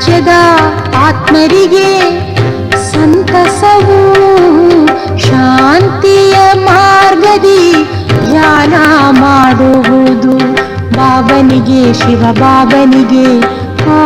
ರಾಜ್ಯದ ಆತ್ಮರಿಗೆ ಸಂತಸವು ಶಾಂತಿಯ ಮಾರ್ಗದಿ ಧ್ಯಾನ ಮಾಡುವುದು. ಬಾಬನಿಗೆ ಶಿವ ಬಾಬನಿಗೆ ಆ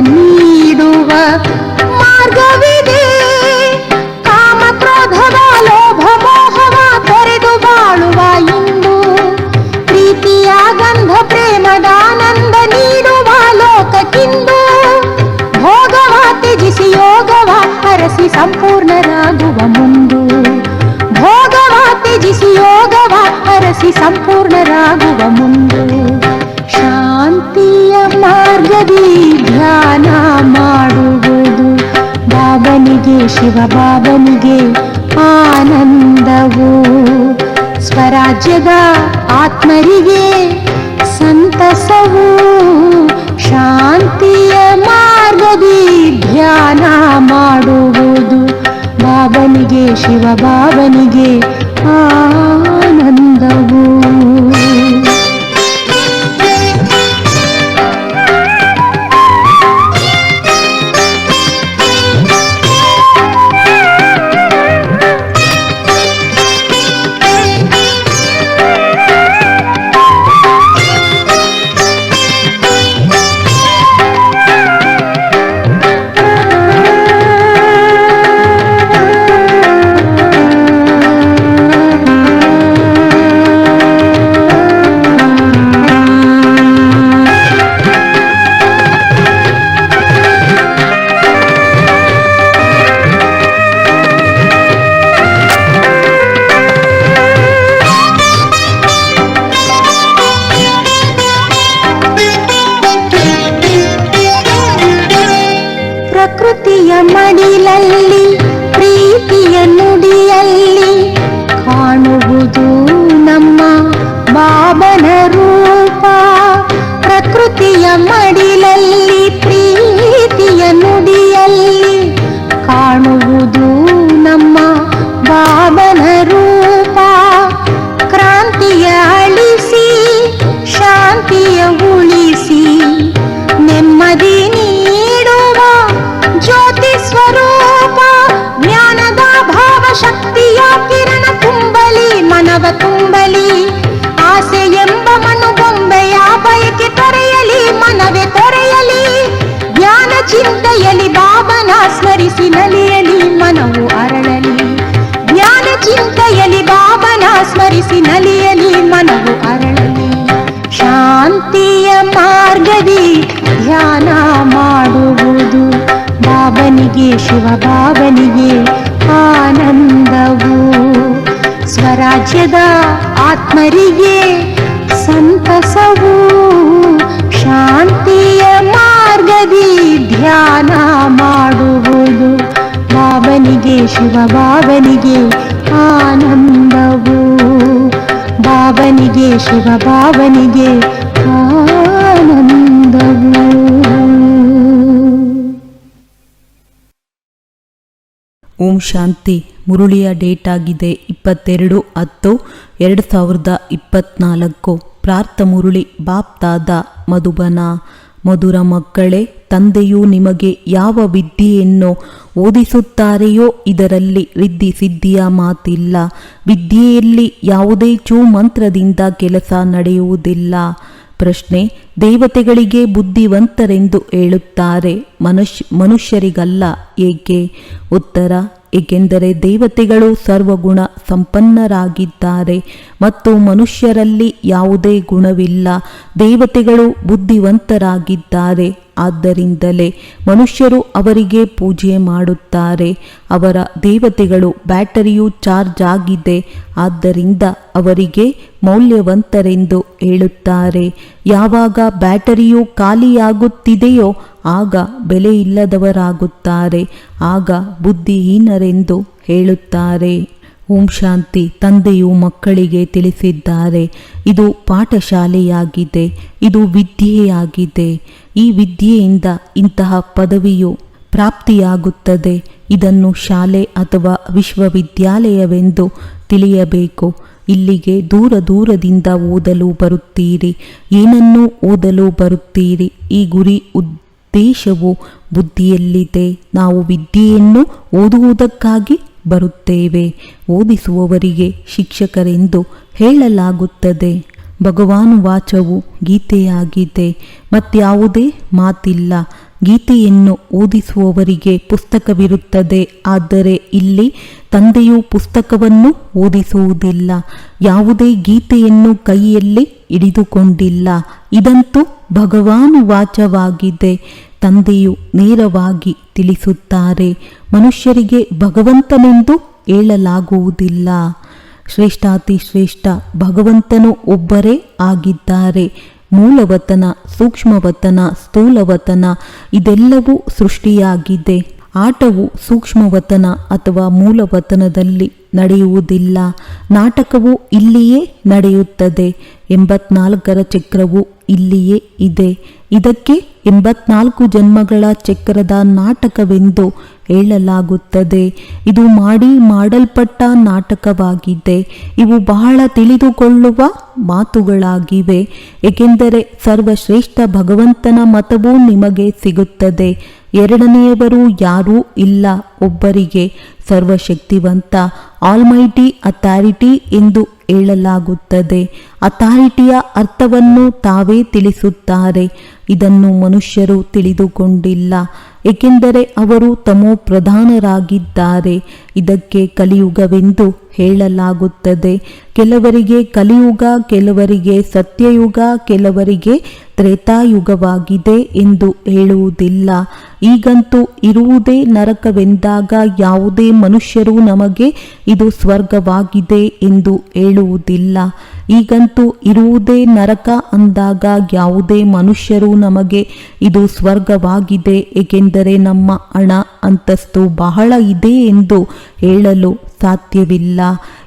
Annie. ಶಿವಬಾಬನಿಗೆ ಆನಂದವು. ಸ್ವರಾಜ್ಯದ ಆತ್ಮರಿಗೆ ಸಂತಸವು. ಶಾಂತಿಯ ಮಾರ್ಗದಿ ಧ್ಯಾನ ಮಾಡುವುದು. ಬಾಬನಿಗೆ ಶಿವಬಾಬನಿಗೆ ಕೆ ಶಿವ ಬಾಬನಿಗೆ ಆನಂದವು. ಸ್ವರಾಜ್ಯದ ಆತ್ಮರಿಗೆ ಸಂತಸವು. ಶಾಂತಿಯ ಮಾರ್ಗದಿ ಧ್ಯಾನ ಮಾಡುವುದು. ಬಾಬನಿಗೆ ಶಿವಬಾಬನಿಗೆ ಆನಂದವು. ಬಾಬನಿಗೆ ಶಿವಬಾಬನಿಗೆ ಶಾಂತಿ ಮುರುಳಿಯ ಡೇಟ್ ಆಗಿದೆ ಇಪ್ಪತ್ತೆರಡು, ಹತ್ತು, ಎರಡು ಸಾವಿರದ ಇಪ್ಪತ್ನಾಲ್ಕು. ಪ್ರಾರ್ಥ ಮುರುಳಿ ಬಾಪ್ತಾದ ಮಧುಬನ. ಮಧುರ ಮಕ್ಕಳೇ, ತಂದೆಯು ನಿಮಗೆ ಯಾವ ವಿದ್ಯೆಯನ್ನು ಓದಿಸುತ್ತಾರೆಯೋ ಇದರಲ್ಲಿ ರಿದ್ಧಿ ಸಿದ್ಧಿಯ ಮಾತಿಲ್ಲ. ವಿದ್ಯೆಯಲ್ಲಿ ಯಾವುದೇ ಚೂ ಮಂತ್ರದಿಂದ ಕೆಲಸ ನಡೆಯುವುದಿಲ್ಲ. ಪ್ರಶ್ನೆ, ದೇವತೆಗಳಿಗೆ ಬುದ್ಧಿವಂತರೆಂದು ಹೇಳುತ್ತಾರೆ ಮನುಷ್ಯ ಮನುಷ್ಯರಿಗಲ್ಲ ಏಕೆ? ಉತ್ತರ ಏಕೆಂದರೆ ದೇವತೆಗಳು ಸರ್ವಗುಣ ಸಂಪನ್ನರಾಗಿದ್ದಾರೆ ಮತ್ತು ಮನುಷ್ಯರಲ್ಲಿ ಯಾವುದೇ ಗುಣವಿಲ್ಲ. ದೇವತೆಗಳು ಬುದ್ಧಿವಂತರಾಗಿದ್ದಾರೆ. ಆದ್ದರಿಂದಲೇ ಮನುಷ್ಯರು ಅವರಿಗೆ ಪೂಜೆ ಮಾಡುತ್ತಾರೆ. ಅವರ ದೇವತೆಗಳು ಬ್ಯಾಟರಿಯು ಚಾರ್ಜ್ ಆಗಿದೆ. ಆದ್ದರಿಂದ ಅವರಿಗೆ ಮೌಲ್ಯವಂತರೆಂದು ಹೇಳುತ್ತಾರೆ. ಯಾವಾಗ ಬ್ಯಾಟರಿಯು ಖಾಲಿಯಾಗುತ್ತಿದೆಯೋ ಆಗ ಬೆಲೆ ಇಲ್ಲದವರಾಗುತ್ತಾರೆ ಆಗ ಬುದ್ಧಿಹೀನರೆಂದು ಹೇಳುತ್ತಾರೆ. ಓಂ ಶಾಂತಿ ತಂದೆಯು ಮಕ್ಕಳಿಗೆ ತಿಳಿಸಿದ್ದಾರೆ, ಇದು ಪಾಠಶಾಲೆಯಾಗಿದೆ, ಇದು ವಿದ್ಯೆಯಾಗಿದೆ ಈ ವಿದ್ಯೆಯಿಂದ ಇಂತಹ ಪದವಿಯು ಪ್ರಾಪ್ತಿಯಾಗುತ್ತದೆ, ಇದನ್ನು ಶಾಲೆ ಅಥವಾ ವಿಶ್ವವಿದ್ಯಾಲಯವೆಂದು ತಿಳಿಯಬೇಕು. ಇಲ್ಲಿಗೆ ದೂರ ದೂರದಿಂದ ಓದಲು ಬರುತ್ತೀರಿ, ಏನನ್ನು ಓದಲು ಬರುತ್ತೀರಿ? ಈ ಗುರಿ ಉದ್ದೇಶವು ಬುದ್ಧಿಯಲ್ಲಿದೆ. ನಾವು ವಿದ್ಯೆಯನ್ನು ಓದುವುದಕ್ಕಾಗಿ ಬರುತ್ತೇವೆ. ಓದಿಸುವವರಿಗೆ ಶಿಕ್ಷಕರೆಂದು ಹೇಳಲಾಗುತ್ತದೆ. ಭಗವಾನು ವಾಚವು ಗೀತೆಯಾಗಿದೆ, ಮತ್ಯಾವುದೇ ಮಾತಿಲ್ಲ. ಗೀತೆಯನ್ನು ಓದಿಸುವವರಿಗೆ ಪುಸ್ತಕವಿರುತ್ತದೆ, ಆದರೆ ಇಲ್ಲಿ ತಂದೆಯು ಪುಸ್ತಕವನ್ನು ಓದಿಸುವುದಿಲ್ಲ. ಯಾವುದೇ ಗೀತೆಯನ್ನು ಕೈಯಲ್ಲಿ ಹಿಡಿದುಕೊಂಡಿಲ್ಲ. ಇದಂತೂ ಭಗವಾನು ವಾಚವಾಗಿದೆ. ತಂದೆಯು ನೇರವಾಗಿ ತಿಳಿಸುತ್ತಾರೆ, ಮನುಷ್ಯರಿಗೆ ಭಗವಂತನೆಂದು ಹೇಳಲಾಗುವುದಿಲ್ಲ. ಶ್ರೇಷ್ಠಾತಿ ಶ್ರೇಷ್ಠ ಭಗವಂತನು ಒಬ್ಬರೇ ಆಗಿದ್ದಾರೆ. ಮೂಲವತನ, ಸೂಕ್ಷ್ಮವತನ, ಸ್ಥೂಲವತನ ಇದೆಲ್ಲವೂ ಸೃಷ್ಟಿಯಾಗಿದೆ. ಆಟವು ಸೂಕ್ಷ್ಮವತನ ಅಥವಾ ಮೂಲವತನದಲ್ಲಿ ನಡೆಯುವುದಿಲ್ಲ. ನಾಟಕವು ಇಲ್ಲಿಯೇ ನಡೆಯುತ್ತದೆ. ಎಂಬತ್ನಾಲ್ಕರ ಚಕ್ರವು ಇಲ್ಲಿಯೇ ಇದೆ. ಇದಕ್ಕೆ ಎಂಬತ್ನಾಲ್ಕು ಜನ್ಮಗಳ ಚಕ್ರದ ನಾಟಕವೆಂದು ಹೇಳಲಾಗುತ್ತದೆ. ಇದು ಮಾಡಿ ಮಾಡಲ್ಪಟ್ಟ ನಾಟಕವಾಗಿದೆ. ಇವು ಬಹಳ ತಿಳಿದುಕೊಳ್ಳುವ ಮಾತುಗಳಾಗಿವೆ. ಏಕೆಂದರೆ ಸರ್ವಶ್ರೇಷ್ಠ ಭಗವಂತನ ಮತವೂ ನಿಮಗೆ ಸಿಗುತ್ತದೆ. ಎರಡನೆಯವರು ಯಾರೂ ಇಲ್ಲ ಒಬ್ಬರಿಗೆ. ಸರ್ವಶಕ್ತಿವಂತ, ಆಲ್ಮೈಟಿ ಅಥಾರಿಟಿ ಎಂದು ಹೇಳಲಾಗುತ್ತದೆ ಅಥಾರಿಟಿಯ ಅರ್ಥವನ್ನು ತಾವೇ ತಿಳಿಸುತ್ತಾರೆ. ಇದನ್ನು ಮನುಷ್ಯರು ತಿಳಿದುಕೊಂಡಿಲ್ಲ. ಏಕೆಂದರೆ ಅವರು ತಮೋ ಪ್ರಧಾನರಾಗಿದ್ದಾರೆ. ಇದಕ್ಕೆ ಕಲಿಯುಗವೆಂದು ಹೇಳಲಾಗುತ್ತದೆ. ಕೆಲವರಿಗೆ ಕಲಿಯುಗ, ಕೆಲವರಿಗೆ ಸತ್ಯಯುಗ, ಕೆಲವರಿಗೆ ತ್ರೇತಾಯುಗವಾಗಿದೆ ಎಂದು ಹೇಳುವುದಿಲ್ಲ. ಈಗಂತೂ ಇರುವುದೇ ನರಕವೆಂದಾಗ ಯಾವುದೇ ಮನುಷ್ಯರು ನಮಗೆ ಇದು ಸ್ವರ್ಗವಾಗಿದೆ ಎಂದು ಹೇಳುವುದಿಲ್ಲ ಈಗಂತೂ ಇರುವುದೇ ನರಕ ಅಂದಾಗ ಯಾವುದೇ ಮನುಷ್ಯರು ನಮಗೆ ಇದು ಸ್ವರ್ಗವಾಗಿದೆ, ಏಕೆಂದರೆ ನಮ್ಮ ಹಣ ಅಂತಸ್ತು ಬಹಳ ಇದೆ ಎಂದು ಹೇಳಲು ಸಾಧ್ಯವಿಲ್ಲ.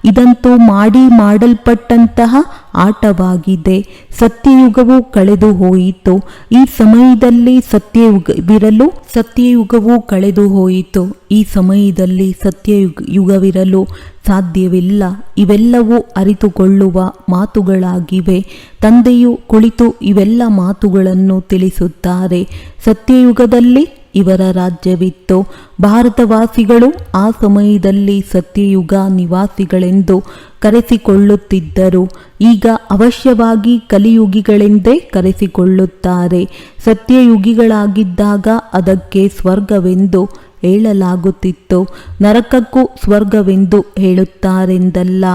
ಇದಂತೂ ಮಾಡಿ ಮಾಡಲ್ಪಟ್ಟಂತಹ ಆಟವಾಗಿದೆ. ಸತ್ಯಯುಗವು ಕಳೆದು ಹೋಯಿತು. ಈ ಸಮಯದಲ್ಲಿ ಸತ್ಯಯುಗವಿರಲು, ಸತ್ಯಯುಗವು ಕಳೆದು ಹೋಯಿತು. ಈ ಸಮಯದಲ್ಲಿ ಸತ್ಯಯುಗ, ಯುಗವಿರಲು ಸಾಧ್ಯವಿಲ್ಲ. ಇವೆಲ್ಲವೂ ಅರಿತುಕೊಳ್ಳುವ ಮಾತುಗಳಾಗಿವೆ. ತಂದೆಯು ಕುಳಿತು ಇವೆಲ್ಲ ಮಾತುಗಳನ್ನು ತಿಳಿಸುತ್ತಾರೆ. ಸತ್ಯಯುಗದಲ್ಲಿ ಇವರ ರಾಜ್ಯವಿತ್ತು. ಭಾರತವಾಸಿಗಳು ಆ ಸಮಯದಲ್ಲಿ ಸತ್ಯಯುಗ ನಿವಾಸಿಗಳೆಂದು ಕರೆಸಿಕೊಳ್ಳುತ್ತಿದ್ದರು. ಈಗ ಅವಶ್ಯವಾಗಿ ಕಲಿಯುಗಿಗಳೆಂದೇ ಕರೆಸಿಕೊಳ್ಳುತ್ತಾರೆ. ಸತ್ಯಯುಗಿಗಳಾಗಿದ್ದಾಗ ಅದಕ್ಕೆ ಸ್ವರ್ಗವೆಂದು ಹೇಳಲಾಗುತ್ತಿತ್ತು. ನರಕಕ್ಕೂ ಸ್ವರ್ಗವೆಂದು ಹೇಳುತ್ತಾರೆಂದಲ್ಲ.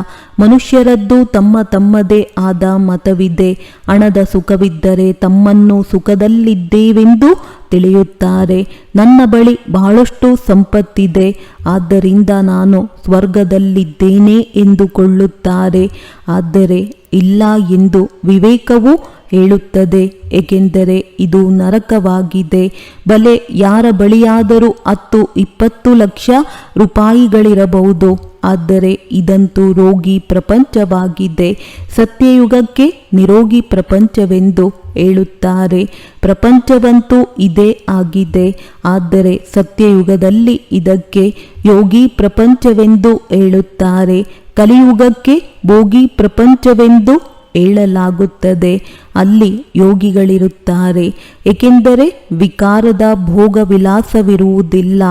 ಮನುಷ್ಯರದ್ದು ತಮ್ಮ ತಮ್ಮದೇ ಆದ ಮತವಿದೆ. ಹಣದ ಸುಖವಿದ್ದರೆ ತಮ್ಮನ್ನು ಸುಖದಲ್ಲಿದ್ದೇವೆಂದು ತಿಳಿಯುತ್ತಾರೆ. ನನ್ನ ಬಳಿ ಬಹಳಷ್ಟು ಸಂಪತ್ತಿದೆ. ಆದ್ದರಿಂದ ನಾನು ಸ್ವರ್ಗದಲ್ಲಿದ್ದೇನೆ ಎಂದುಕೊಳ್ಳುತ್ತಾರೆ. ಆದರೆ ಇಲ್ಲ ಎಂದು ವಿವೇಕವು ಹೇಳುತ್ತದೆ. ಏಕೆಂದರೆ ಇದು ನರಕವಾಗಿದೆ. ಬಲೆ ಯಾರ ಬಳಿಯಾದರೂ ಹತ್ತು, ಇಪ್ಪತ್ತು ಲಕ್ಷ ರೂಪಾಯಿಗಳಿರಬಹುದು. ಆದರೆ ಇದಂತೂ ರೋಗಿ ಪ್ರಪಂಚವಾಗಿದೆ ಸತ್ಯಯುಗಕ್ಕೆ ನಿರೋಗಿ ಪ್ರಪಂಚವೆಂದು ಹೇಳುತ್ತಾರೆ. ಪ್ರಪಂಚವಂತೂ ಇದೇ ಆಗಿದೆ. ಆದರೆ ಸತ್ಯಯುಗದಲ್ಲಿ ಇದಕ್ಕೆ ಯೋಗಿ ಪ್ರಪಂಚವೆಂದು ಹೇಳುತ್ತಾರೆ. ಕಲಿಯುಗಕ್ಕೆ ಭೋಗಿ ಪ್ರಪಂಚವೆಂದು ಹೇಳಲಾಗುತ್ತದೆ. ಅಲ್ಲಿ ಯೋಗಿಗಳಿರುತ್ತಾರೆ. ಏಕೆಂದರೆ ವಿಕಾರದ ಭೋಗವಿಲಾಸವಿರುವುದಿಲ್ಲ.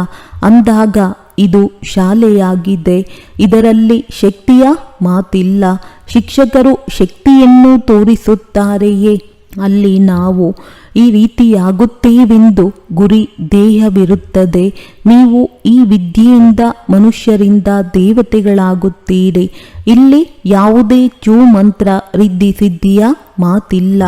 ಅಂದಾಗ ಇದು ಶಾಲೆಯಾಗಿದೆ. ಇದರಲ್ಲಿ ಶಕ್ತಿಯ ಮಾತಿಲ್ಲ. ಶಿಕ್ಷಕರು ಶಕ್ತಿಯನ್ನು ತೋರಿಸುತ್ತಾರೆಯೇ? ಅಲ್ಲಿ ನಾವು ಈ ರೀತಿಯಾಗುತ್ತೇವೆಂದು ಗುರಿ ದೇಹವಿರುತ್ತದೆ. ನೀವು ಈ ವಿದ್ಯೆಯಿಂದ ಮನುಷ್ಯರಿಂದ ದೇವತೆಗಳಾಗುತ್ತೀರಿ. ಇಲ್ಲಿ ಯಾವುದೇ ಚೂ ಮಂತ್ರ ಸಿದ್ಧಿಯ ಮಾತಿಲ್ಲ.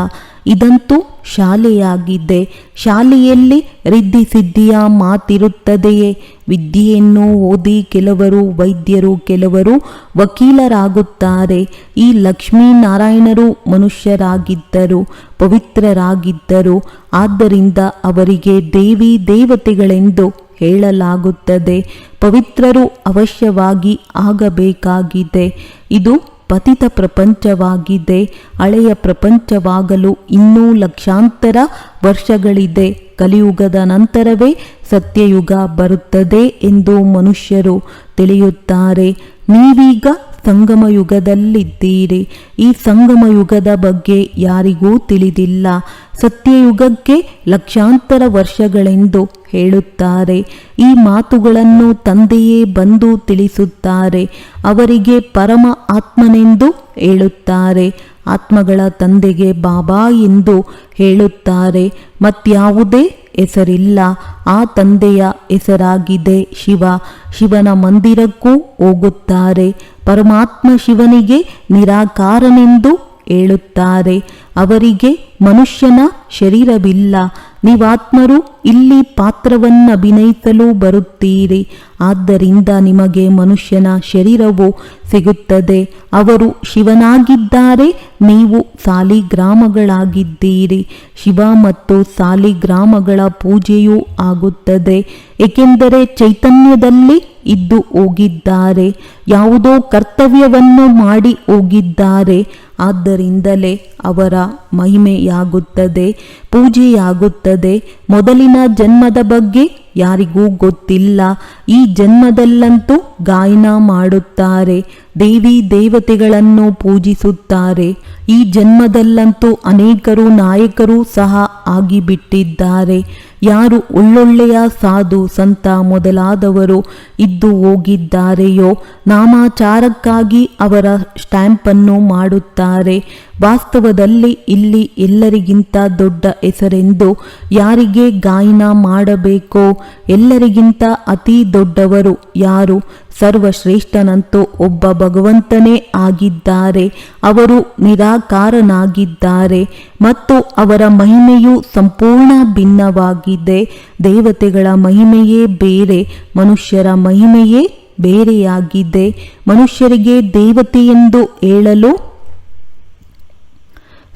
ಇದಂತೂ ಶಾಲೆಯಾಗಿದೆ. ಶಾಲೆಯಲ್ಲಿ ರಿದ್ದಿ ಸಿದ್ಧಿಯ ಮಾತಿರುತ್ತದೆಯೇ? ವಿದ್ಯೆಯನ್ನು ಓದಿ ಕೆಲವರು ವೈದ್ಯರು, ಕೆಲವರು ವಕೀಲರಾಗುತ್ತಾರೆ. ಈ ಲಕ್ಷ್ಮೀನಾರಾಯಣರು ಮನುಷ್ಯರಾಗಿದ್ದರು, ಪವಿತ್ರರಾಗಿದ್ದರು. ಆದ್ದರಿಂದ ಅವರಿಗೆ ದೇವಿ ದೇವತೆಗಳೆಂದು ಹೇಳಲಾಗುತ್ತದೆ. ಪವಿತ್ರರು ಅವಶ್ಯವಾಗಿ ಆಗಬೇಕಾಗಿದೆ. ಇದು ಪತಿತ ಪ್ರಪಂಚವಾಗಿದೆ, ಹಳೆಯ ಪ್ರಪಂಚವಾಗಲು ಇನ್ನೂ ಲಕ್ಷಾಂತರ ವರ್ಷಗಳಿದೆ. ಕಲಿಯುಗದ ನಂತರವೇ ಸತ್ಯಯುಗ ಬರುತ್ತದೆ ಎಂದು ಮನುಷ್ಯರು ತಿಳಿಯುತ್ತಾರೆ. ನೀವೀಗ ಸಂಗಮ ಯುಗದಲ್ಲಿದ್ದೀರಿ ಈ ಸಂಗಮ ಯುಗದ ಬಗ್ಗೆ ಯಾರಿಗೂ ತಿಳಿದಿಲ್ಲ. ಸತ್ಯಯುಗಕ್ಕೆ ಲಕ್ಷಾಂತರ ವರ್ಷಗಳೆಂದು ಹೇಳುತ್ತಾರೆ. ಈ ಮಾತುಗಳನ್ನು ತಂದೆಯೇ ಬಂದು ತಿಳಿಸುತ್ತಾರೆ. ಅವರಿಗೆ ಪರಮ ಆತ್ಮನೆಂದು ಹೇಳುತ್ತಾರೆ. ಆತ್ಮಗಳ ತಂದೆಗೆ ಬಾಬಾ ಎಂದು ಹೇಳುತ್ತಾರೆ. ಮತ್ಯಾವುದೇ ಹೆಸರಿಲ್ಲ. ಆ ತಂದೆಯ ಹೆಸರಾಗಿದೆ ಶಿವ. ಶಿವನ ಮಂದಿರಕ್ಕೂ ಹೋಗುತ್ತಾರೆ. ಪರಮಾತ್ಮ ಶಿವನಿಗೆ ನಿರಾಕಾರನೆಂದು ಹೇಳುತ್ತಾರೆ, ಅವರಿಗೆ ಮನುಷ್ಯನ ಶರೀರವಿಲ್ಲ ನೀವಾತ್ಮರು ಇಲ್ಲಿ ಪಾತ್ರವನ್ನು ಅಭಿನಯಿಸಲು ಬರುತ್ತೀರಿ, ಆದ್ದರಿಂದ ನಿಮಗೆ ಮನುಷ್ಯನ ಶರೀರವು ಸಿಗುತ್ತದೆ, ಅವರು ಶಿವನಾಗಿದ್ದಾರೆ, ನೀವು ಸಾಲಿಗ್ರಾಮಗಳಾಗಿದ್ದೀರಿ, ಶಿವ ಮತ್ತು ಸಾಲಿಗ್ರಾಮಗಳ ಪೂಜೆಯೂ ಆಗುತ್ತದೆ, ಏಕೆಂದರೆ ಚೈತನ್ಯದಲ್ಲಿ ಇದ್ದು ಹೋಗಿದ್ದಾರೆ, ಯಾವುದೋ ಕರ್ತವ್ಯವನ್ನು ಮಾಡಿ ಹೋಗಿದ್ದಾರೆ ಆದ್ದರಿಂದಲೇ ಅವರ ಮಹಿಮೆಯಾಗುತ್ತದೆ. ಪೂಜೆಯಾಗುತ್ತದೆ. ಮೊದಲಿನ ಜನ್ಮದ ಬಗ್ಗೆ ಯಾರಿಗೂ ಗೊತ್ತಿಲ್ಲ. ಈ ಜನ್ಮದಲ್ಲಂತೂ ಗಾಯನ ಮಾಡುತ್ತಾರೆ. ದೇವಿ ದೇವತೆಗಳನ್ನು ಪೂಜಿಸುತ್ತಾರೆ. ಈ ಜನ್ಮದಲ್ಲಂತೂ ಅನೇಕರು ನಾಯಕರು ಸಹ ಆಗಿಬಿಟ್ಟಿದ್ದಾರೆ. ಯಾರು ಒಳ್ಳೊಳ್ಳೆಯ ಸಾಧು, ಸಂತ ಮೊದಲಾದವರು ಇದ್ದು ಹೋಗಿದ್ದಾರೆಯೋ ನಾಮಾಚಾರಕ್ಕಾಗಿ ಅವರ ಸ್ಟ್ಯಾಂಪನ್ನು ಮಾಡುತ್ತಾರೆ. ವಾಸ್ತವದಲ್ಲಿ ಇಲ್ಲಿ ಎಲ್ಲರಿಗಿಂತ ದೊಡ್ಡ ಹೆಸರೆಂದು ಯಾರಿಗೆ ಗಾಯನ ಮಾಡಬೇಕೋ, ಎಲ್ಲರಿಗಿಂತ ಅತಿ ದೊಡ್ಡವರು ಯಾರು? ಸರ್ವಶ್ರೇಷ್ಠನಂತೂ ಒಬ್ಬ ಭಗವಂತನೇ ಆಗಿದ್ದಾರೆ. ಅವರು ನಿರಾಕಾರನಾಗಿದ್ದಾರೆ ಮತ್ತು ಅವರ ಮಹಿಮೆಯು ಸಂಪೂರ್ಣ ಭಿನ್ನವಾಗಿದೆ. ದೇವತೆಗಳ ಮಹಿಮೆಯೇ ಬೇರೆ, ಮನುಷ್ಯರ ಮಹಿಮೆಯೇ ಬೇರೆಯಾಗಿದೆ. ಮನುಷ್ಯರಿಗೆ ದೇವತೆಯೆಂದು ಹೇಳಲು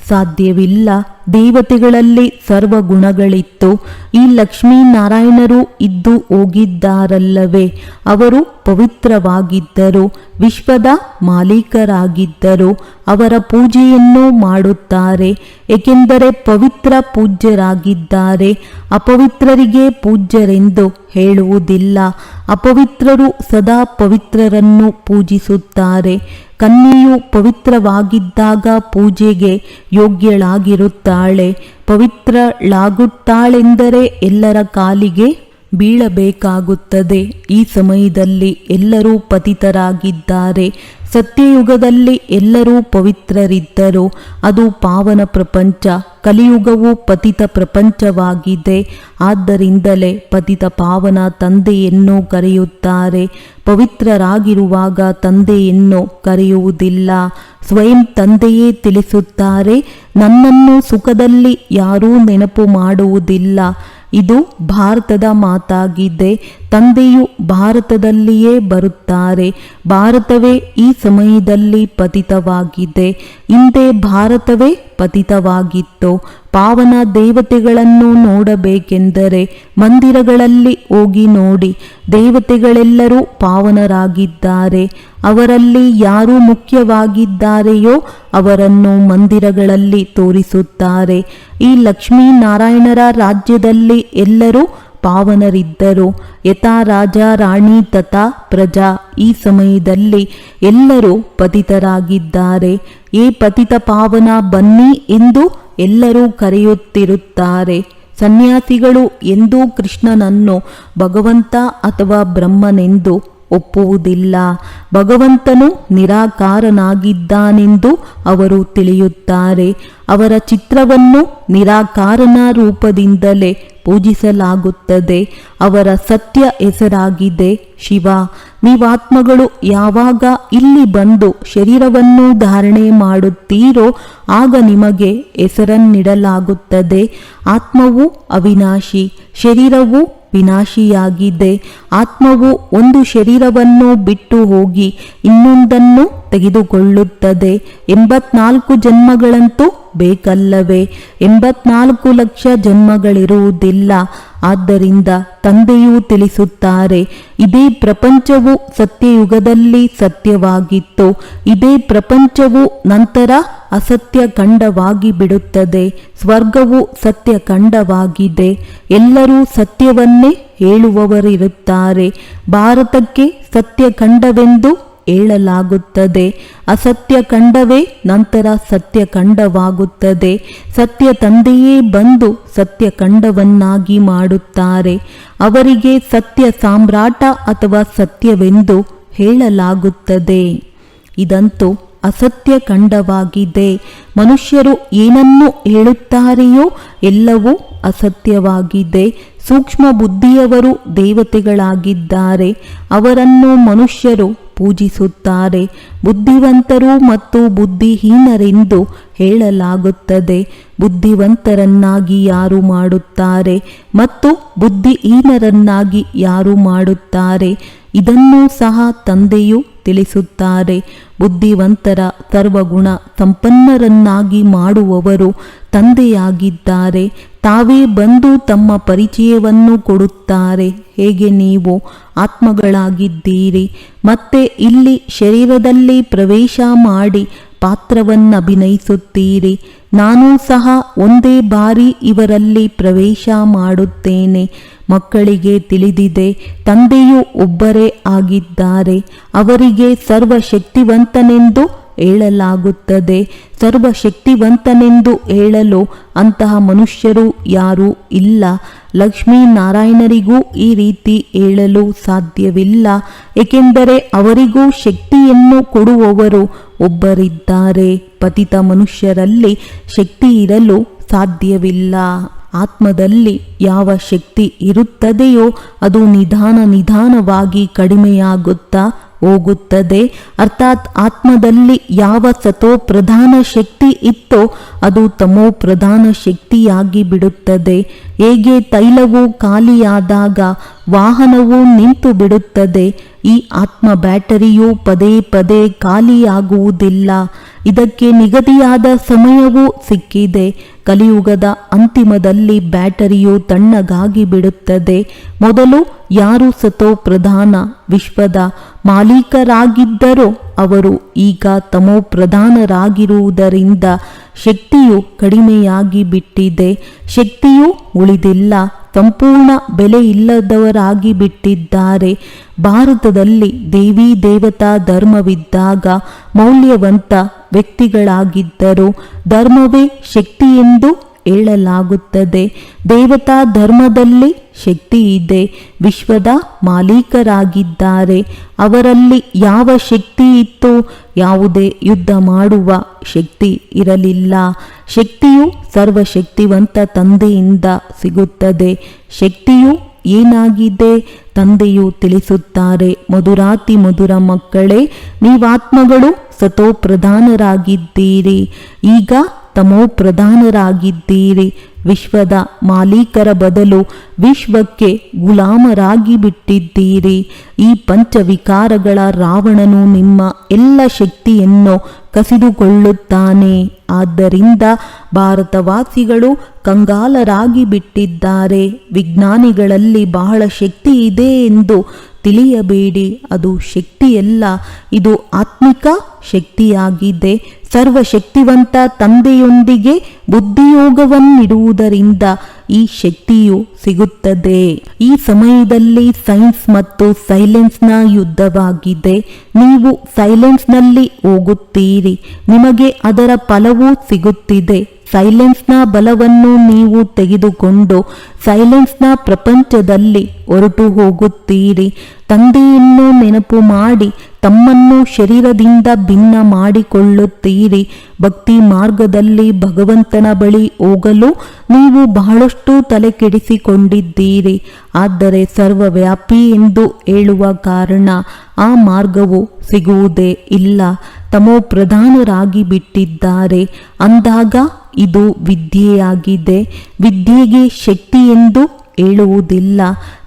ಸಾಧ್ಯವಿಲ್ಲ. ದೇವತೆಗಳಲ್ಲಿ ಸರ್ವ ಗುಣಗಳಿತ್ತು ಈ ಲಕ್ಷ್ಮೀನಾರಾಯಣರು ಇದ್ದು ಹೋಗಿದ್ದಾರಲ್ಲವೇ? ಅವರು ಪವಿತ್ರವಾಗಿದ್ದರು. ವಿಶ್ವದ ಮಾಲೀಕರಾಗಿದ್ದರು. ಅವರ ಪೂಜೆಯನ್ನು ಮಾಡುತ್ತಾರೆ. ಏಕೆಂದರೆ ಪವಿತ್ರ ಪೂಜ್ಯರಾಗಿದ್ದಾರೆ. ಅಪವಿತ್ರರಿಗೆ ಪೂಜ್ಯರೆಂದು ಹೇಳುವುದಿಲ್ಲ. ಅಪವಿತ್ರರು ಸದಾ ಪವಿತ್ರರನ್ನು ಪೂಜಿಸುತ್ತಾರೆ. ಕನ್ಯೆಯು ಪವಿತ್ರವಾಗಿದ್ದಾಗ ಪೂಜೆಗೆ ಯೋಗ್ಯಳಾಗಿರುತ್ತಾಳೆ ಪವಿತ್ರಳಾಗುತ್ತಾಳೆಂದರೆ ಎಲ್ಲರ ಕಾಲಿಗೆ ಬೀಳಬೇಕಾಗುತ್ತದೆ. ಈ ಸಮಯದಲ್ಲಿ ಎಲ್ಲರೂ ಪತಿತರಾಗಿದ್ದಾರೆ. ಸತ್ಯಯುಗದಲ್ಲಿ ಎಲ್ಲರೂ ಪವಿತ್ರರಿದ್ದರು. ಅದು ಪಾವನ ಪ್ರಪಂಚ, ಕಲಿಯುಗವು ಪತಿತ ಪ್ರಪಂಚವಾಗಿದೆ. ಆದ್ದರಿಂದಲೇ ಪತಿತ ಪಾವನ ತಂದೆಯನ್ನು ಕರೆಯುತ್ತಾರೆ. ಪವಿತ್ರರಾಗಿರುವಾಗ ತಂದೆಯನ್ನು ಕರೆಯುವುದಿಲ್ಲ. ಸ್ವಯಂ ತಂದೆಯೇ ತಿಳಿಸುತ್ತಾರೆ. ನನ್ನನ್ನು ಸುಖದಲ್ಲಿ ಯಾರೂ ನೆನಪು ಮಾಡುವುದಿಲ್ಲ. ಇದು ಭಾರತದ ಮಾತಾಗಿದೆ. ತಂದೆಯು ಭಾರತದಲ್ಲಿಯೇ ಬರುತ್ತಾರೆ. ಭಾರತವೇ ಈ ಸಮಯದಲ್ಲಿ ಪತಿತವಾಗಿದೆ. ಹಿಂದೆ ಭಾರತವೇ ಪತಿತವಾಗಿತ್ತು. ಪಾವನ ದೇವತೆಗಳನ್ನು ನೋಡಬೇಕೆಂದರೆ ಮಂದಿರಗಳಲ್ಲಿ ಹೋಗಿ ನೋಡಿ. ದೇವತೆಗಳೆಲ್ಲರೂ ಪಾವನರಾಗಿದ್ದಾರೆ. ಅವರಲ್ಲಿ ಯಾರು ಮುಖ್ಯವಾಗಿದ್ದಾರೆಯೋ ಅವರನ್ನು ಮಂದಿರಗಳಲ್ಲಿ ತೋರಿಸುತ್ತಾರೆ. ಈ ಲಕ್ಷ್ಮೀನಾರಾಯಣರ ರಾಜ್ಯದಲ್ಲಿ ಎಲ್ಲರೂ ಪಾವನರಿದ್ದರು. ಯಥಾ ರಾಜ, ರಾಣಿ, ತಥಾ, ಪ್ರಜಾ ಈ ಸಮಯದಲ್ಲಿ ಎಲ್ಲರೂ ಪತಿತರಾಗಿದ್ದಾರೆ. ಏ ಪತಿತ ಪಾವನ ಬನ್ನಿ ಎಂದು ಎಲ್ಲರೂ ಕರೆಯುತ್ತಿರುತ್ತಾರೆ, ಸನ್ಯಾಸಿಗಳು ಎಂದೂ ಕೃಷ್ಣನನ್ನು ಭಗವಂತ ಅಥವಾ ಬ್ರಹ್ಮನೆಂದು ಒಪ್ಪುವುದಿಲ್ಲ. ಭಗವಂತನು ನಿರಾಕಾರನಾಗಿದ್ದಾನೆಂದು ಅವರು ತಿಳಿಯುತ್ತಾರೆ. ಅವರ ಚಿತ್ರವನ್ನು ನಿರಾಕಾರನ ರೂಪದಿಂದಲೇ ಪೂಜಿಸಲಾಗುತ್ತದೆ. ಅವರ ಸತ್ಯ ಹೆಸರಾಗಿದೆ. ಶಿವ, ನೀವಾತ್ಮಗಳು ಯಾವಾಗ ಇಲ್ಲಿ ಬಂದು ಶರೀರವನ್ನು ಧಾರಣೆ ಮಾಡುತ್ತೀರೋ, ಆಗ ನಿಮಗೆ ಹೆಸರನ್ನಿಡಲಾಗುತ್ತದೆ. ಆತ್ಮವು ಅವಿನಾಶಿ, ಶರೀರವು ವಿನಾಶಿಯಾಗಿದೆ. ಆತ್ಮವು ಒಂದು ಶರೀರವನ್ನು ಬಿಟ್ಟು ಹೋಗಿ ಇನ್ನೊಂದನ್ನು ತೆಗೆದುಕೊಳ್ಳುತ್ತದೆ. ಎಂಬತ್ನಾಲ್ಕು ಜನ್ಮಗಳಂತೂ ಬೇಕಲ್ಲವೇ? ಎಂಬತ್ನಾಲ್ಕು ಲಕ್ಷ ಜನ್ಮಗಳಿರುವುದಿಲ್ಲ. ಆದ್ದರಿಂದ ತಂದೆಯು ತಿಳಿಸುತ್ತಾರೆ, ಇದೇ ಪ್ರಪಂಚವು ಸತ್ಯಯುಗದಲ್ಲಿ ಸತ್ಯವಾಗಿತ್ತು. ಇದೇ ಪ್ರಪಂಚವು ನಂತರ ಅಸತ್ಯ ಖಂಡವಾಗಿ ಬಿಡುತ್ತದೆ. ಸ್ವರ್ಗವು ಸತ್ಯ ಖಂಡವಾಗಿದೆ. ಎಲ್ಲರೂ ಸತ್ಯವನ್ನೇ ಹೇಳುವವರಿರುತ್ತಾರೆ. ಭಾರತಕ್ಕೆ ಸತ್ಯ ಹೇಳಲಾಗುತ್ತದೆ ಅಸತ್ಯ ಕಂಡವೇ ನಂತರ ಸತ್ಯ ಕಂಡವಾಗುತ್ತದೆ. ಸತ್ಯ ತಂದೆಯೇ ಬಂದು ಸತ್ಯ ಕಂಡವನ್ನಾಗಿ ಮಾಡುತ್ತಾರೆ. ಅವರಿಗೆ ಸತ್ಯ ಸಾಮ್ರಾಟ ಅಥವಾ ಸತ್ಯವೆಂದು ಹೇಳಲಾಗುತ್ತದೆ. ಇದಂತೂ ಅಸತ್ಯ ಖಂಡವಾಗಿದೆ ಮನುಷ್ಯರು ಏನನ್ನು ಹೇಳುತ್ತಾರೆಯೋ ಎಲ್ಲವೂ ಅಸತ್ಯವಾಗಿದೆ. ಸೂಕ್ಷ್ಮ ಬುದ್ಧಿಯವರು ದೇವತೆಗಳಾಗಿದ್ದಾರೆ. ಅವರನ್ನು ಮನುಷ್ಯರು ಪೂಜಿಸುತ್ತಾರೆ. ಬುದ್ಧಿವಂತರು ಮತ್ತು ಬುದ್ಧಿಹೀನರೆಂದು ಹೇಳಲಾಗುತ್ತದೆ. ಬುದ್ಧಿವಂತರನ್ನಾಗಿ ಯಾರು ಮಾಡುತ್ತಾರೆ ಮತ್ತು ಬುದ್ಧಿಹೀನರನ್ನಾಗಿ ಯಾರು ಮಾಡುತ್ತಾರೆ? ಇದನ್ನು ಸಹ ತಂದೆಯು ತಿಳಿಸುತ್ತಾರೆ. ಬುದ್ಧಿವಂತರ ಸರ್ವಗುಣ ಸಂಪನ್ನರನ್ನಾಗಿ ಮಾಡುವವರು ತಂದೆಯಾಗಿದ್ದಾರೆ. ತಾವೇ ಬಂದು ತಮ್ಮ ಪರಿಚಯವನ್ನು ಕೊಡುತ್ತಾರೆ. ಹೇಗೆ ನೀವು ಆತ್ಮಗಳಾಗಿದ್ದೀರಿ? ಮತ್ತೆ ಇಲ್ಲಿ ಶರೀರದಲ್ಲಿ ಪ್ರವೇಶ ಮಾಡಿ ಪಾತ್ರವನ್ನು ಅಭಿನಯಿಸುತ್ತೀರಿ. ನಾನು ಸಹ ಒಂದೇ ಬಾರಿ ಇವರಲ್ಲಿ ಪ್ರವೇಶ ಮಾಡುತ್ತೇನೆ. ಮಕ್ಕಳಿಗೆ ತಿಳಿದಿದೆ, ತಂದೆಯು ಒಬ್ಬರೇ ಆಗಿದ್ದಾರೆ. ಅವರಿಗೆ ಸರ್ವಶಕ್ತಿವಂತನೆಂದು ಹೇಳಲಾಗುತ್ತದೆ ಸರ್ವಶಕ್ತಿವಂತನೆಂದು ಹೇಳಲು ಅಂತಹ ಮನುಷ್ಯರು ಯಾರೂ ಇಲ್ಲ. ಲಕ್ಷ್ಮೀನಾರಾಯಣರಿಗೂ ಈ ರೀತಿ ಹೇಳಲು ಸಾಧ್ಯವಿಲ್ಲ. ಏಕೆಂದರೆ ಅವರಿಗೂ ಶಕ್ತಿಯನ್ನು ಕೊಡುವವರು ಒಬ್ಬರಿದ್ದಾರೆ. ಪತಿತ ಮನುಷ್ಯರಲ್ಲಿ ಶಕ್ತಿ ಇರಲು ಸಾಧ್ಯವಿಲ್ಲ. ಆತ್ಮದಲ್ಲಿ ಯಾವ ಶಕ್ತಿ ಇರುತ್ತದೆಯೋ ಅದು ನಿಧಾನ ನಿಧಾನವಾಗಿ ಕಡಿಮೆಯಾಗುತ್ತಾ ಹೋಗುತ್ತದೆ. ಅರ್ಥಾತ್ ಆತ್ಮದಲ್ಲಿ ಯಾವ ಸತೋ ಪ್ರಧಾನ ಶಕ್ತಿ ಇತ್ತೋ ಅದು ತಮೋ ಪ್ರಧಾನ ಶಕ್ತಿಯಾಗಿ ಬಿಡುತ್ತದೆ. ಹೇಗೆ ತೈಲವು ಖಾಲಿಯಾದಾಗ ವಾಹನವು ನಿಂತು ಬಿಡುತ್ತದೆ. ಈ ಆತ್ಮ ಬ್ಯಾಟರಿಯು ಪದೇ ಪದೇ ಖಾಲಿಯಾಗುವುದಿಲ್ಲ. ಇದಕ್ಕೆ ನಿಗದಿಯಾದ ಸಮಯವೂ ಸಿಕ್ಕಿದೆ. ಕಲಿಯುಗದ ಅಂತಿಮದಲ್ಲಿ ಬ್ಯಾಟರಿಯು ತಣ್ಣಗಾಗಿ ಬಿಡುತ್ತದೆ. ಮೊದಲು ಯಾರು ಸತೋ ಪ್ರಧಾನ? ವಿಶ್ವದ ಮಾಲೀಕರಾಗಿದ್ದರೋ. ಅವರು ಈಗ ತಮೋ ಪ್ರಧಾನರಾಗಿರುವುದರಿಂದ ಶಕ್ತಿಯು ಕಡಿಮೆಯಾಗಿ ಬಿಟ್ಟಿದೆ. ಶಕ್ತಿಯು ಉಳಿದಿಲ್ಲ. ಸಂಪೂರ್ಣ ಬೆಲೆ ಇಲ್ಲದವರಾಗಿ ಬಿಟ್ಟಿದ್ದಾರೆ. ಭಾರತದಲ್ಲಿ ದೇವಿ ದೇವತಾ ಧರ್ಮವಿದ್ದಾಗ ಮೌಲ್ಯವಂತ ವ್ಯಕ್ತಿಗಳಾಗಿದ್ದರು. ಧರ್ಮವೇ ಶಕ್ತಿ ಎಂದು ಹೇಳಲಾಗುತ್ತದೆ. ದೇವತಾ ಧರ್ಮದಲ್ಲಿ ಶಕ್ತಿ ಇದೆ. ವಿಶ್ವದ ಮಾಲೀಕರಾಗಿದ್ದಾರೆ. ಅವರಲ್ಲಿ ಯಾವ ಶಕ್ತಿ ಇತ್ತು ಯಾವುದೇ ಯುದ್ಧ ಮಾಡುವ ಶಕ್ತಿ ಇರಲಿಲ್ಲ. ಶಕ್ತಿಯು ಸರ್ವಶಕ್ತಿವಂತ ತಂದೆಯಿಂದ ಸಿಗುತ್ತದೆ. ಶಕ್ತಿಯು ಏನಾಗಿದೆ ತಂದೆಯು ತಿಳಿಸುತ್ತಾರೆ. ಮಧುರಾತಿ ಮಧುರ ಮಕ್ಕಳೇ, ನೀವಾತ್ಮಗಳು ಸತೋಪ್ರಧಾನರಾಗಿದ್ದೀರಿ. ಈಗ ತಮೋ ಪ್ರಧಾನರಾಗಿದ್ದೀರಿ. ವಿಶ್ವದ ಮಾಲೀಕರ ಬದಲು ವಿಶ್ವಕ್ಕೆ ಗುಲಾಮರಾಗಿ ಬಿಟ್ಟಿದ್ದೀರಿ. ಈ ಪಂಚವಿಕಾರಗಳ ರಾವಣನು ನಿಮ್ಮ ಎಲ್ಲ ಶಕ್ತಿಯನ್ನು ಕಸಿದುಕೊಳ್ಳುತ್ತಾನೆ. ಆದ್ದರಿಂದ ಭಾರತವಾಸಿಗಳು ಕಂಗಾಲರಾಗಿ ಬಿಟ್ಟಿದ್ದಾರೆ. ವಿಜ್ಞಾನಿಗಳಲ್ಲಿ ಬಹಳ ಶಕ್ತಿ ಇದೆ ಎಂದು ತಿಳಿಯಬೇಡಿ. ಅದು ಶಕ್ತಿಯಲ್ಲ. ಇದು ಆತ್ಮಿಕ ಶಕ್ತಿಯಾಗಿದೆ. ಸರ್ವಶಕ್ತಿವಂತ ತಂದೆಯೊಂದಿಗೆ ಬುದ್ಧಿಯೋಗವನ್ನಿಡುವುದರಿಂದ ಈ ಶಕ್ತಿಯು ಸಿಗುತ್ತದೆ. ಈ ಸಮಯದಲ್ಲಿ ಸೈನ್ಸ್ ಮತ್ತು ಸೈಲೆನ್ಸ್ನ ಯುದ್ಧವಾಗಿದೆ. ನೀವು ಸೈಲೆನ್ಸ್ನಲ್ಲಿ ಹೋಗುತ್ತೀರಿ. ನಿಮಗೆ ಅದರ ಫಲವೂ ಸಿಗುತ್ತಿದೆ. ಸೈಲೆನ್ಸ್ನ ಬಲವನ್ನು ನೀವು ತೆಗೆದುಕೊಂಡು ಸೈಲೆನ್ಸ್ನ ಪ್ರಪಂಚದಲ್ಲಿ ಹೊರಟು ಹೋಗುತ್ತೀರಿ. ತಂದೆಯನ್ನು ನೆನಪು ಮಾಡಿ ತಮ್ಮನ್ನು ಶರೀರದಿಂದ ಭಿನ್ನ ಮಾಡಿಕೊಳ್ಳುತ್ತೀರಿ. ಭಕ್ತಿ ಮಾರ್ಗದಲ್ಲಿ ಭಗವಂತನ ಬಳಿ ಹೋಗಲು ನೀವು ಬಹಳಷ್ಟು ತಲೆ ಕೆಡಿಸಿಕೊಂಡಿದ್ದೀರಿ ಆದರೆ ಸರ್ವವ್ಯಾಪಿ ಎಂದು ಹೇಳುವ ಕಾರಣ ಆ ಮಾರ್ಗವು ಸಿಗುವುದೇ ಇಲ್ಲ. ತಮೋ ಪ್ರಧಾನರಾಗಿ ಬಿಟ್ಟಿದ್ದಾರೆ. ಅಂದಾಗ ಇದು ವಿದ್ಯೆಯಾಗಿದೆ. ವಿದ್ಯೆಗೆ ಶಕ್ತಿ ಎಂದು ಹೇಳುವುದಿಲ್ಲ.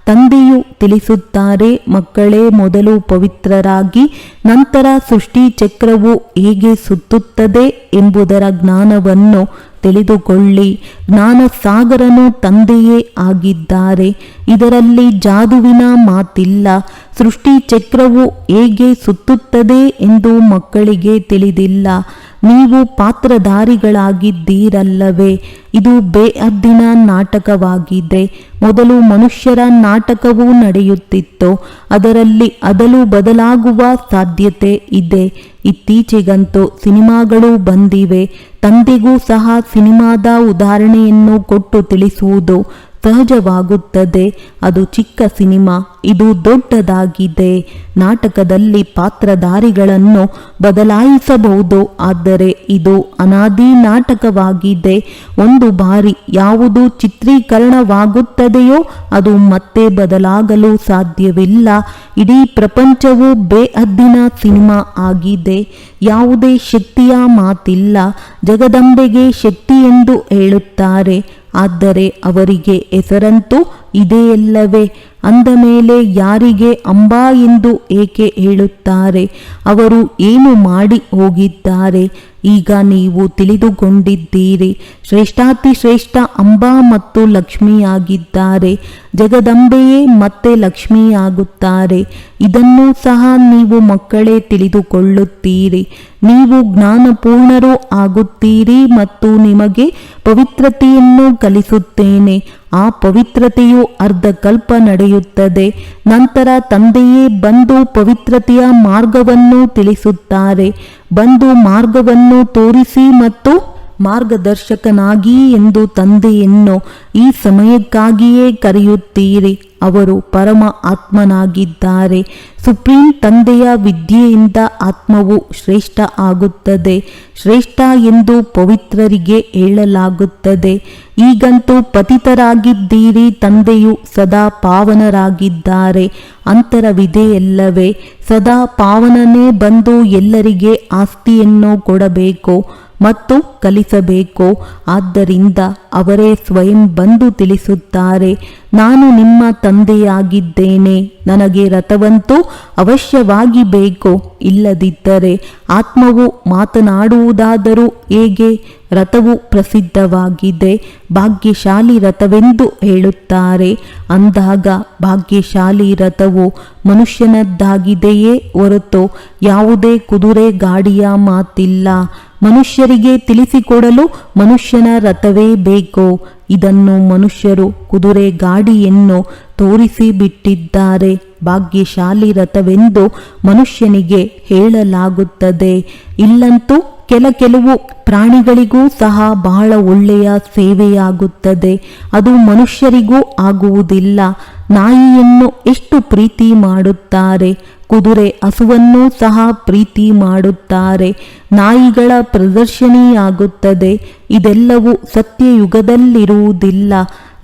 ತಂದೆಯು ತಿಳಿಸುತ್ತಾರೆ, ಮಕ್ಕಳೇ ಮೊದಲು ಪವಿತ್ರರಾಗಿ, ನಂತರ ಸೃಷ್ಟಿ ಚಕ್ರವು ಹೇಗೆ ಸುತ್ತುತ್ತದೆ ಎಂಬುದರ ಜ್ಞಾನವನ್ನು ತಿಳಿದುಕೊಳ್ಳಿ. ಜ್ಞಾನ ಸಾಗರನು ತಂದೆಯೇ ಆಗಿದ್ದಾರೆ. ಇದರಲ್ಲಿ ಜಾದುವಿನ ಮಾತಿಲ್ಲ. ಸೃಷ್ಟಿ ಚಕ್ರವು ಹೇಗೆ ಸುತ್ತುತ್ತದೆ ಎಂದು ಮಕ್ಕಳಿಗೆ ತಿಳಿದಿಲ್ಲ. ನೀವು ಪಾತ್ರಧಾರಿಗಳಾಗಿದ್ದೀರಲ್ಲವೇ? ಇದು ಬೇಅದ್ದಿನ ನಾಟಕವಾಗಿದೆ ಮೊದಲು ಮನುಷ್ಯರ ನಾಟಕವೂ ನಡೆಯುತ್ತಿತ್ತು. ಅದರಲ್ಲಿ ಅದಲು ಬದಲಾಗುವ ಸಾಧ್ಯತೆ ಇದೆ. ಇತ್ತೀಚೆಗಂತೂ ಸಿನಿಮಾಗಳು ಬಂದಿವೆ. ತಂದೆಗೂ ಸಹ ಸಿನಿಮಾದ ಉದಾಹರಣೆಯನ್ನು ಕೊಟ್ಟು ತಿಳಿಸುವುದು ಸಹಜವಾಗುತ್ತದೆ. ಅದು ಚಿಕ್ಕ ಸಿನಿಮಾ, ಇದು ದೊಡ್ಡದಾಗಿದೆ. ನಾಟಕದಲ್ಲಿ ಪಾತ್ರಧಾರಿಗಳನ್ನು ಬದಲಾಯಿಸಬಹುದು, ಆದರೆ ಇದು ಅನಾದಿ ನಾಟಕವಾಗಿದೆ. ಒಂದು ಬಾರಿ ಯಾವುದು ಚಿತ್ರೀಕರಣವಾಗುತ್ತದೆಯೋ, ಅದು ಮತ್ತೆ ಬದಲಾಗಲು ಸಾಧ್ಯವಿಲ್ಲ. ಇಡೀ ಪ್ರಪಂಚವು ಬೇಅದ್ದಿನ ಸಿನಿಮಾ ಆಗಿದೆ. ಯಾವುದೇ ಶಕ್ತಿಯ ಮಾತಿಲ್ಲ. ಜಗದಂಬೆಗೆ ಶಕ್ತಿ ಎಂದು ಹೇಳುತ್ತಾರೆ. ಆದರೆ ಅವರಿಗೆ ಹೆಸರಂತೂ ಇದೆಯಲ್ಲವೇ ಅಂದ ಮೇಲೆ ಯಾರಿಗೆ ಅಂಬಾ ಎಂದು ಏಕೆ ಹೇಳುತ್ತಾರೆ? ಅವರು ಏನು ಮಾಡಿ ಹೋಗಿದ್ದಾರೆ? ಈಗ ನೀವು ತಿಳಿದುಕೊಂಡಿದ್ದೀರಿ. ಶ್ರೇಷ್ಠಾತಿ ಶ್ರೇಷ್ಠ ಅಂಬಾ ಮತ್ತು ಲಕ್ಷ್ಮಿಯಾಗಿದ್ದಾರೆ. ಜಗದಂಬೆಯೇ ಮತ್ತೆ ಲಕ್ಷ್ಮಿಯಾಗುತ್ತಾರೆ. ಇದನ್ನು ಸಹ ನೀವು ಮಕ್ಕಳೇ ತಿಳಿದುಕೊಳ್ಳುತ್ತೀರಿ. ನೀವು ಜ್ಞಾನಪೂರ್ಣರೂ ಆಗುತ್ತೀರಿ ಮತ್ತು ನಿಮಗೆ ಪವಿತ್ರತೆಯನ್ನು ಕಲಿಸುತ್ತೇನೆ. ಆ ಪವಿತ್ರತೆಯು ಅರ್ಧ ಕಲ್ಪ ನಡೆಯುತ್ತದೆ. ನಂತರ ತಂದೆಯೇ ಬಂದು ಪವಿತ್ರತೆಯ ಮಾರ್ಗವನ್ನು ತಿಳಿಸುತ್ತಾರೆ. ಬಂದು ಮಾರ್ಗವನ್ನು ತೋರಿಸಿ ಮತ್ತು ಮಾರ್ಗದರ್ಶಕನಾಗಿ ಎಂದು ತಂದೆಯನ್ನು ಈ ಸಮಯಕ್ಕಾಗಿಯೇ ಕರೆಯುತ್ತೀರಿ. ಅವರು ಪರಮ ಆತ್ಮನಾಗಿದ್ದಾರೆ. ಸುಪ್ರೀಂ ತಂದೆಯ ವಿದ್ಯೆಯಿಂದ ಆತ್ಮವು ಶ್ರೇಷ್ಠ ಆಗುತ್ತದೆ. ಶ್ರೇಷ್ಠ ಎಂದು ಪವಿತ್ರರಿಗೆ ಹೇಳಲಾಗುತ್ತದೆ. ಈಗಂತೂ ಪತಿತರಾಗಿದ್ದೀರಿ, ತಂದೆಯು ಸದಾ ಪಾವನರಾಗಿದ್ದಾರೆ. ಅಂತರವಿದೆಯಲ್ಲವೇ ಸದಾ ಪಾವನನೇ ಬಂದು ಎಲ್ಲರಿಗೆ ಆಸ್ತಿಯನ್ನು ಕೊಡಬೇಕು. ಮತ್ತು ಕಲಿಸಬೇಕು. ಆದ್ದರಿಂದ ಅವರೇ ಸ್ವಯಂ ಬಂದು ತಿಳಿಸುತ್ತಾರೆ, ನಾನು ನಿಮ್ಮ ತಂದೆಯಾಗಿದ್ದೇನೆ. ನನಗೆ ರಥವಂತೂ ಅವಶ್ಯವಾಗಿ ಬೇಕು. ಇಲ್ಲದಿದ್ದರೆ ಆತ್ಮವು ಮಾತನಾಡುವುದಾದರೂ ಹೇಗೆ? ರಥವು ಪ್ರಸಿದ್ಧವಾಗಿದೆ. ಭಾಗ್ಯಶಾಲಿ ರಥವೆಂದು ಹೇಳುತ್ತಾರೆ. ಅಂದಾಗ ಭಾಗ್ಯಶಾಲಿ ರಥವು ಮನುಷ್ಯನದ್ದಾಗಿದೆಯೇ ಹೊರತು ಯಾವುದೇ ಕುದುರೆ ಗಾಡಿಯ ಮಾತಿಲ್ಲ. ಮನುಷ್ಯರಿಗೆ ತಿಳಿಸಿಕೊಡಲು ಮನುಷ್ಯನ ರಥವೇ ಬೇಕು? ಇದನ್ನು ಮನುಷ್ಯರು ಕುದುರೆ ಗಾಡಿಯನ್ನು ತೋರಿಸಿ ಬಿಟ್ಟಿದ್ದಾರೆ ಭಾಗ್ಯಶಾಲಿ ರಥವೆಂದು ಮನುಷ್ಯನಿಗೆ ಹೇಳಲಾಗುತ್ತದೆ. ಇಲ್ಲಂತೂ ಕೆಲ ಕೆಲವು ಪ್ರಾಣಿಗಳಿಗೂ ಸಹ ಬಹಳ ಒಳ್ಳೆಯ ಸೇವೆಯಾಗುತ್ತದೆ. ಅದು ಮನುಷ್ಯರಿಗೂ ಆಗುವುದಿಲ್ಲ. ನಾಯಿಯನ್ನು ಎಷ್ಟು ಪ್ರೀತಿ ಮಾಡುತ್ತಾರೆ. ಕುದುರೆ ಹಸುವನ್ನೂ ಸಹ ಪ್ರೀತಿ ಮಾಡುತ್ತಾರೆ. ನಾಯಿಗಳ ಪ್ರದರ್ಶನಿಯಾಗುತ್ತದೆ. ಇದೆಲ್ಲವೂ ಸತ್ಯಯುಗದಲ್ಲಿರುವುದಿಲ್ಲ.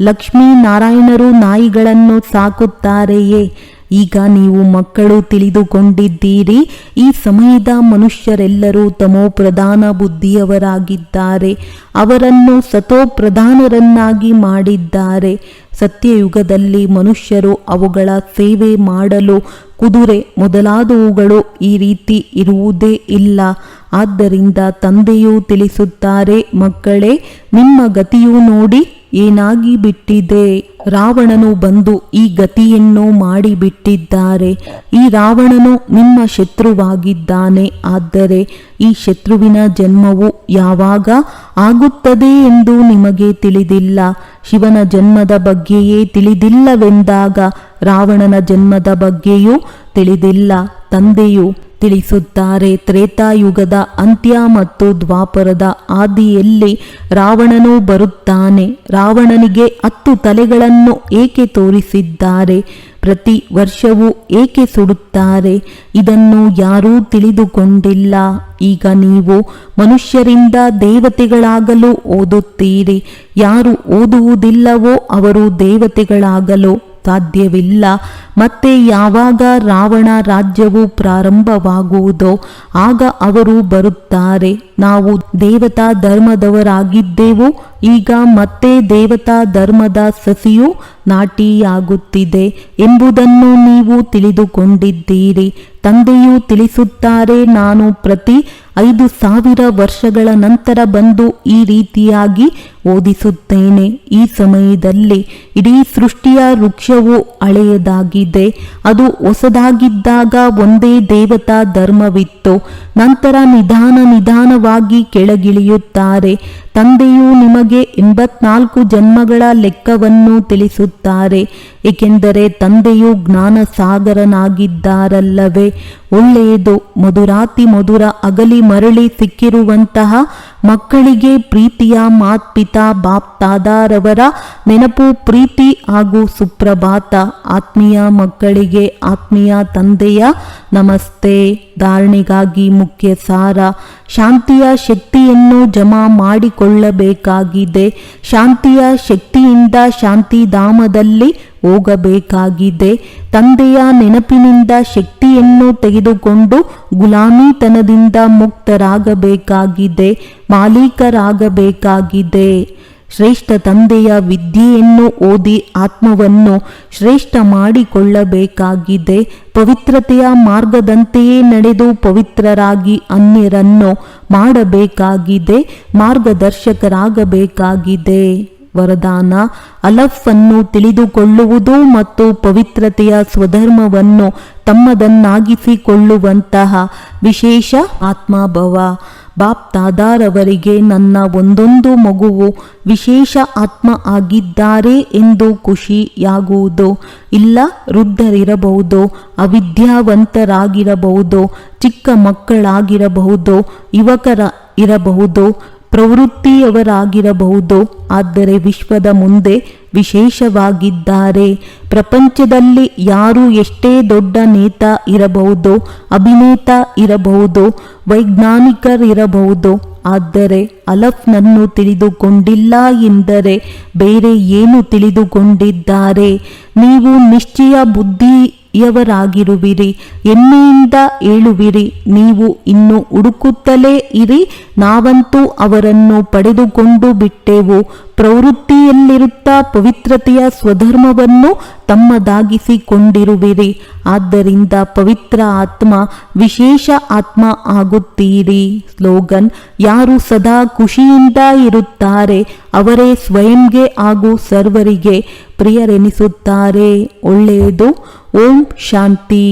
ಲಕ್ಷ್ಮೀನಾರಾಯಣರು ನಾಯಿಗಳನ್ನು ಸಾಕುತ್ತಾರೆಯೇ? ಈಗ ನೀವು ಮಕ್ಕಳು ತಿಳಿದುಕೊಂಡಿದ್ದೀರಿ. ಈ ಸಮಯದ ಮನುಷ್ಯರೆಲ್ಲರೂ ತಮೋ ಪ್ರಧಾನ ಬುದ್ಧಿಯವರಾಗಿದ್ದಾರೆ. ಅವರನ್ನು ಸತೋ ಪ್ರಧಾನರನ್ನಾಗಿ ಮಾಡಿದ್ದಾರೆ. ಸತ್ಯಯುಗದಲ್ಲಿ ಮನುಷ್ಯರು ಅವುಗಳ ಸೇವೆ ಮಾಡಲು ಕುದುರೆ ಮೊದಲಾದವುಗಳು ಈ ರೀತಿ ಇರುವುದೇ ಇಲ್ಲ. ಆದ್ದರಿಂದ ತಂದೆಯು ತಿಳಿಸುತ್ತಾರೆ, ಮಕ್ಕಳೇ, ನಿಮ್ಮ ಗತಿಯು ನೋಡಿ. ಏನಾಗಿ ಬಿಟ್ಟಿದೆ? ರಾವಣನು ಬಂದು ಈ ಗತಿಯನ್ನು ಮಾಡಿಬಿಟ್ಟಿದ್ದಾರೆ. ಈ ರಾವಣನು ನಿಮ್ಮ ಶತ್ರುವಾಗಿದ್ದಾನೆ. ಆದರೆ ಈ ಶತ್ರುವಿನ ಜನ್ಮವು ಯಾವಾಗ ಆಗುತ್ತದೆ ಎಂದು ನಿಮಗೆ ತಿಳಿದಿಲ್ಲ. ಶಿವನ ಜನ್ಮದ ಬಗ್ಗೆಯೇ ತಿಳಿದಿಲ್ಲವೆಂದಾಗ ರಾವಣನ ಜನ್ಮದ ಬಗ್ಗೆಯೂ ತಿಳಿದಿಲ್ಲ. ತಂದೆಯು ತಿಳಿಸುತ್ತಾರೆ, ತ್ರೇತಾಯುಗದ ಅಂತ್ಯ ಮತ್ತು ದ್ವಾಪರದ ಆದಿಯಲ್ಲಿ ರಾವಣನು ಬರುತ್ತಾನೆ. ರಾವಣನಿಗೆ ಹತ್ತು ತಲೆಗಳನ್ನು ಏಕೆ ತೋರಿಸಿದ್ದಾರೆ? ಪ್ರತಿ ವರ್ಷವೂ ಏಕೆ ಸುಡುತ್ತಾರೆ? ಇದನ್ನು ಯಾರೂ ತಿಳಿದುಕೊಂಡಿಲ್ಲ. ಈಗ ನೀವು ಮನುಷ್ಯರಿಂದ ದೇವತೆಗಳಾಗಲು ಓದುತ್ತೀರಿ. ಯಾರು ಓದುವುದಿಲ್ಲವೋ ಅವರು ದೇವತೆಗಳಾಗಲು ಸಾಧ್ಯವಿಲ್ಲ. ಮತ್ತೆ ಯಾವಾಗ ರಾವಣ ರಾಜ್ಯವು ಪ್ರಾರಂಭವಾಗುವುದೋ ಆಗ ಅವರು ಬರುತ್ತಾರೆ. ನಾವು ದೇವತಾ ಧರ್ಮದವರಾಗಿದ್ದೆವು. ಈಗ ಮತ್ತೆ ದೇವತಾ ಧರ್ಮದ ಸಸಿಯು ನಾಟಿಯಾಗುತ್ತಿದೆ ಎಂಬುದನ್ನು ನೀವು ತಿಳಿದುಕೊಂಡಿದ್ದೀರಿ. ತಂದೆಯು ತಿಳಿಸುತ್ತಾರೆ, ನಾನು ಪ್ರತಿ ಐದು ಸಾವಿರ ವರ್ಷಗಳ ನಂತರ ಬಂದು ಈ ರೀತಿಯಾಗಿ ಓದಿಸುತ್ತೇನೆ. ಈ ಸಮಯದಲ್ಲಿ ಇಡೀ ಸೃಷ್ಟಿಯ ವೃಕ್ಷವು ಹಳೆಯದಾಗಿದೆ. ಅದು ಹೊಸದಾಗಿದ್ದಾಗ ಒಂದೇ ದೇವತಾ ಧರ್ಮವಿತ್ತು. ನಂತರ ನಿಧಾನ ನಿಧಾನವಾಗಿ ಕೆಳಗಿಳಿಯುತ್ತಾರೆ. ತಂದೆಯು ನಿಮಗೆ ಎಂಬತ್ನಾಲ್ಕು ಜನ್ಮಗಳ ಲೆಕ್ಕವನ್ನು ತಿಳಿಸುತ್ತಾರೆ ಏಕೆಂದರೆ ತಂದೆಯು ಜ್ಞಾನ ಸಾಗರನಾಗಿದ್ದಾರಲ್ಲವೇ ಒಳ್ಳೆಯದು, ಮಧುರಾತಿ ಮಧುರ, ಅಗಲಿ ಮರಳಿ ಸಿಕ್ಕಿರುವಂತಹ ಮಕ್ಕಳಿಗೆ ಪ್ರೀತಿಯ ಮಾತ್ಪಿತಾ, ಬಾಪ್ತಾದಾರವರ ನೆನಪು, ಪ್ರೀತಿ ಹಾಗೂ ಸುಪ್ರಭಾತ. ಆತ್ಮೀಯ ಮಕ್ಕಳಿಗೆ ಆತ್ಮೀಯ ತಂದೆಯ ನಮಸ್ತೆ. ಧಾರಣೆಗಾಗಿ ಮುಖ್ಯ ಸಾರ. ಶಾಂತಿಯ ಶಕ್ತಿಯನ್ನು ಜಮಾ ಮಾಡಿಕೊಳ್ಳಬೇಕಾಗಿದೆ. ಶಾಂತಿಯ ಶಕ್ತಿಯಿಂದ ಶಾಂತಿಧಾಮದಲ್ಲಿ ಹೋಗಬೇಕಾಗಿದೆ. ತಂದೆಯ ನೆನಪಿನಿಂದ ಶಕ್ತಿಯನ್ನು ತೆಗೆದುಕೊಂಡು ಗುಲಾಮಿತನದಿಂದ ಮುಕ್ತರಾಗಬೇಕಾಗಿದೆ, ಮಾಲೀಕರಾಗಬೇಕಾಗಿದೆ. ಶ್ರೇಷ್ಠ ತಂದೆಯ ವಿದ್ಯೆಯನ್ನು ಓದಿ ಆತ್ಮವನ್ನು ಶ್ರೇಷ್ಠ ಮಾಡಿಕೊಳ್ಳಬೇಕಾಗಿದೆ. ಪವಿತ್ರತೆಯ ಮಾರ್ಗದಂತೆಯೇ ನಡೆದು ಪವಿತ್ರರಾಗಿ ಅನ್ಯರನ್ನು ಮಾಡಬೇಕಾಗಿದೆ, ಮಾರ್ಗದರ್ಶಕರಾಗಬೇಕಾಗಿದೆ. ವರದಾನ ಅಲಫನ್ನು ತಿಳಿದುಕೊಳ್ಳುವುದು ಮತ್ತು ಪವಿತ್ರತೆಯ ಸ್ವಧರ್ಮವನ್ನು ತಮ್ಮದನ್ನಾಗಿಸಿಕೊಳ್ಳುವಂತಹ ವಿಶೇಷ ಆತ್ಮಭವ. ಬಾಪ್ತಾದಾರವರಿಗೆ ನನ್ನ ಒಂದೊಂದು ಮಗುವು ವಿಶೇಷ ಆತ್ಮ ಆಗಿದ್ದಾರೆ ಎಂದು ಖುಷಿಯಾಗುವುದು. ಇಲ್ಲ, ವೃದ್ಧರಿರಬಹುದು, ಅವಿದ್ಯಾವಂತರಾಗಿರಬಹುದು, ಚಿಕ್ಕ ಮಕ್ಕಳಾಗಿರಬಹುದು, ಯುವಕರ ಇರಬಹುದು ಪ್ರವೃತ್ತಿಯವರಾಗಿರಬಹುದು. ಆದರೆ ವಿಶ್ವದ ಮುಂದೆ ವಿಶೇಷವಾಗಿದ್ದಾರೆ. ಪ್ರಪಂಚದಲ್ಲಿ ಯಾರು ಎಷ್ಟೇ ದೊಡ್ಡ ನೇತ ಇರಬಹುದು, ಅಭಿನೇತ ಇರಬಹುದು, ವೈಜ್ಞಾನಿಕರಿರಬಹುದು, ಆದರೆ ಅಲಫ್ನನ್ನು ತಿಳಿದುಕೊಂಡಿಲ್ಲ ಎಂದರೆ ಬೇರೆ ಏನು ತಿಳಿದುಕೊಂಡಿದ್ದಾರೆ? ನೀವು ನಿಶ್ಚಯ ಬುದ್ಧಿಯವರಾಗಿರುವಿರಿ ಎಣ್ಣೆಯಿಂದ ಏಳುವಿರಿ. ನೀವು ಇನ್ನು ಹುಡುಕುತ್ತಲೇ ಇರಿ. ನಾವಂತೂ ಅವರನ್ನು ಪಡೆದುಕೊಂಡು ಬಿಟ್ಟೆವು. ಪ್ರವೃತ್ತಿಯಲ್ಲಿರುತ್ತಾ ಪವಿತ್ರತೆಯ ಸ್ವಧರ್ಮವನ್ನು ತಮ್ಮದಾಗಿಸಿಕೊಂಡಿರುವಿರಿ. ಆದ್ದರಿಂದ ಪವಿತ್ರ ಆತ್ಮ, ವಿಶೇಷ ಆತ್ಮ ಆಗುತ್ತೀರಿ. ಸ್ಲೋಗನ್, ಯಾರು ಸದಾ ಖುಷಿಯಿಂದ ಇರುತ್ತಾರೆ, ಅವರೇ ಸ್ವಯಂಗೆ ಹಾಗೂ ಸರ್ವರಿಗೆ ಪ್ರಿಯರೆನಿಸುತ್ತಾರೆ. ಒಳ್ಳೆಯದು. ಓಂ ಶಾಂತಿ